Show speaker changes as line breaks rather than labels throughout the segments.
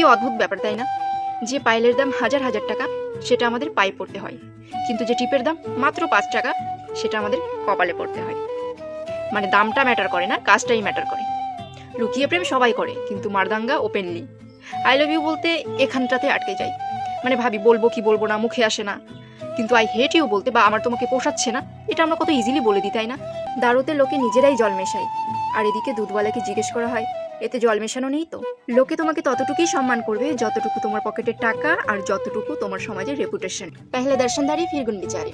কি অদ্ভুত ব্যাপার, তাই না? যে পাইলের দাম হাজার হাজার টাকা, সেটা আমাদের পায়ে পড়তে হয়। কিন্তু যে টিপের দাম মাত্র পাঁচ টাকা, সেটা আমাদের কপালে পড়তে হয়। মানে দামটা ম্যাটার করে না, কাজটাই ম্যাটার করে। লুকিয়ে প্রেম সবাই করে, কিন্তু মারদাঙ্গা ওপেনলি আই লাভ ইউ বলতে এখানটাতে আটকে যাই। মানে ভাবি, বলব কি বলব না, মুখে আসে না। কিন্তু আই হেট ইউ বলতে, বা আমার তোমাকে পোষাচ্ছে না, এটা আমরা কত ইজিলি বলে দিই, তাই না? দারুতে লোকে নিজেরাই জল মেশায়। আর এদিকে দুধওয়ালাকে জিজ্ঞেস করা হয় এতে জল মেশানো নেই তো। লোকে তোমাকে ততটুকুই সম্মান করবে যতটুকু তোমার পকেটের টাকা আর যতটুকু তোমার সমাজের রেপুটেশন পেহলে দর্শনদারি ফিরগুন বিচারে।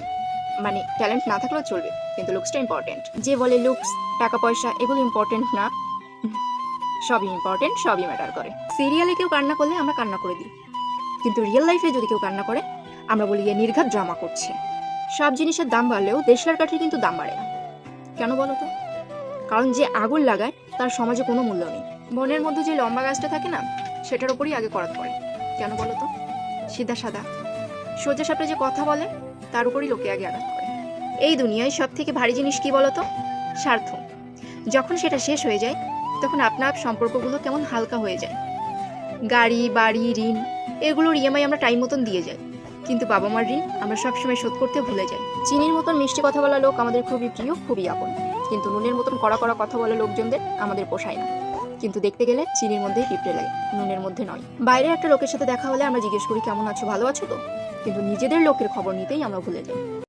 মানে ট্যালেন্ট না থাকলেও চলবে, কিন্তু লুকসটা ইম্পর্টেন্ট যে বলে লুকস টাকা পয়সা এগুলো ইম্পর্টেন্ট না। সবই ইম্পর্টেন্ট সবই ম্যাটার করে। সিরিয়ালে কেউ কান্না করলে আমরা কান্না করে দিই। কিন্তু রিয়েল লাইফে যদি কেউ কান্না করে, আমরা বলি এ নির্ঘাত ড্রামা করছে। সব জিনিসের দাম বাড়লেও দেশলার কাঠির কিন্তু দাম বাড়ে না। কেন বলো তো? কারণ যে আগুন লাগায়, তার সমাজে কোনো মূল্য নেই। বনের মধ্যে যে লম্বা গাছটা থাকে না, সেটার উপরই আগে করাত পড়ে। কেন বলো তো? সিধা সাদা। সোজা সাপড়ে যে কথা বলে, তার উপরই লোকে আগে আঘাত করে। এই দুনিয়ায় সব থেকে ভারী জিনিস কি বলো তো? স্বার্থ। যখন সেটা শেষ হয়ে যায়, তখন আপনা আপ সম্পর্কগুলো কেমন হালকা হয়ে যায়। গাড়ি, বাড়ি, ঋণ, এগুলোর ইএমআই আমরা টাইম মতন দিয়ে যাই। কিন্তু বাবা মার ঋণ আমরা সবসময় শোধ করতে ভুলে যাই। চিনির মতন মিষ্টি কথা বলা লোক আমাদের খুবই প্রিয়, খুবই আপন। কিন্তু নুনের মতন কড়া কড়া কথা বলা লোকজনদের আমাদের পোষায় না। কিন্তু দেখতে গেলে চিনির মধ্যেই পিঁপড়ে লাগে, নুনের মধ্যে নয়। বাইরে একটা লোকের সাথে দেখা হলে আমরা জিজ্ঞেস করি, কেমন আছো? ভালো আছো তো? কিন্তু নিজেদের লোকের খবর নিতেই আমরা ভুলে যাই।